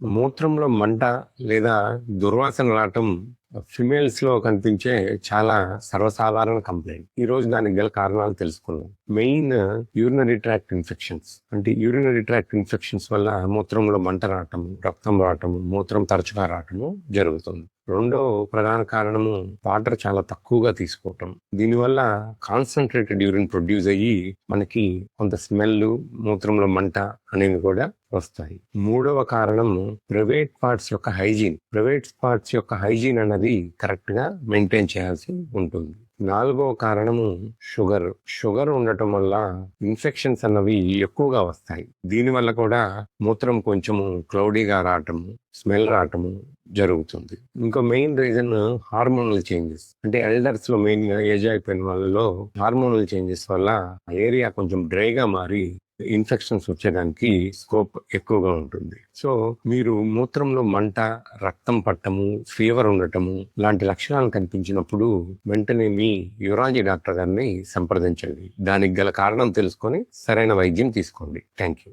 మూత్రంలో మంట లేదా దుర్వాసన రావటం ఫిమేల్స్లో కనిపించే చాలా సర్వసాధారణ కంప్లైంట్. ఈ రోజు దానికి గల కారణాలు తెలుసుకున్నాం మెయిన్ యూరినరీ ట్రాక్ట్ ఇన్ఫెక్షన్స్. అంటే యూరినరీ ట్రాక్ట్ ఇన్ఫెక్షన్స్ వల్ల మూత్రంలో మంట రావటం రక్తం రావటం మూత్రం తరచుగా రావటము జరుగుతుంది. రెండో ప్రధాన కారణము వాటర్ చాలా తక్కువగా తీసుకోవటం. దీనివల్ల కాన్సన్ట్రేటెడ్ యూరిన్ ప్రొడ్యూస్ అయ్యి మనకి కొంత స్మెల్ మూత్రంలో మంట అనేవి కూడా వస్తాయి. మూడవ కారణం ప్రైవేట్ పార్ట్స్ యొక్క హైజీన్ ప్రైవేట్ పార్ట్స్ యొక్క హైజీన్ అన్నది కరెక్ట్గా మెయింటైన్ చేయాల్సి ఉంటుంది. నాలుగవ కారణము షుగర్. షుగర్ ఉండటం వల్ల ఇన్ఫెక్షన్స్ అన్నవి ఎక్కువగా వస్తాయి. దీనివల్ల కూడా మూత్రం కొంచెము క్లౌడీగా రావటము స్మెల్ రావటము జరుగుతుంది. ఇంకో మెయిన్ రీజన్ హార్మోనల్ చేంజెస్. అంటే ఎల్డర్స్లో మెయిన్గా ఏజ్ అయిపోయిన వాళ్ళలో హార్మోనల్ చేంజెస్ వల్ల ఏరియా కొంచెం డ్రైగా మారి ఇన్ఫెక్షన్స్ వచ్చేదానికి స్కోప్ ఎక్కువగా ఉంటుంది. సో మీరు మూత్రంలో మంట రక్తం పట్టము ఫీవర్ ఉండటము లాంటి లక్షణాలు కనిపించినప్పుడు వెంటనే మీ యురాలజీ డాక్టర్ గారిని సంప్రదించండి. దానికి గల కారణం తెలుసుకొని సరైన వైద్యం తీసుకోండి. Thank you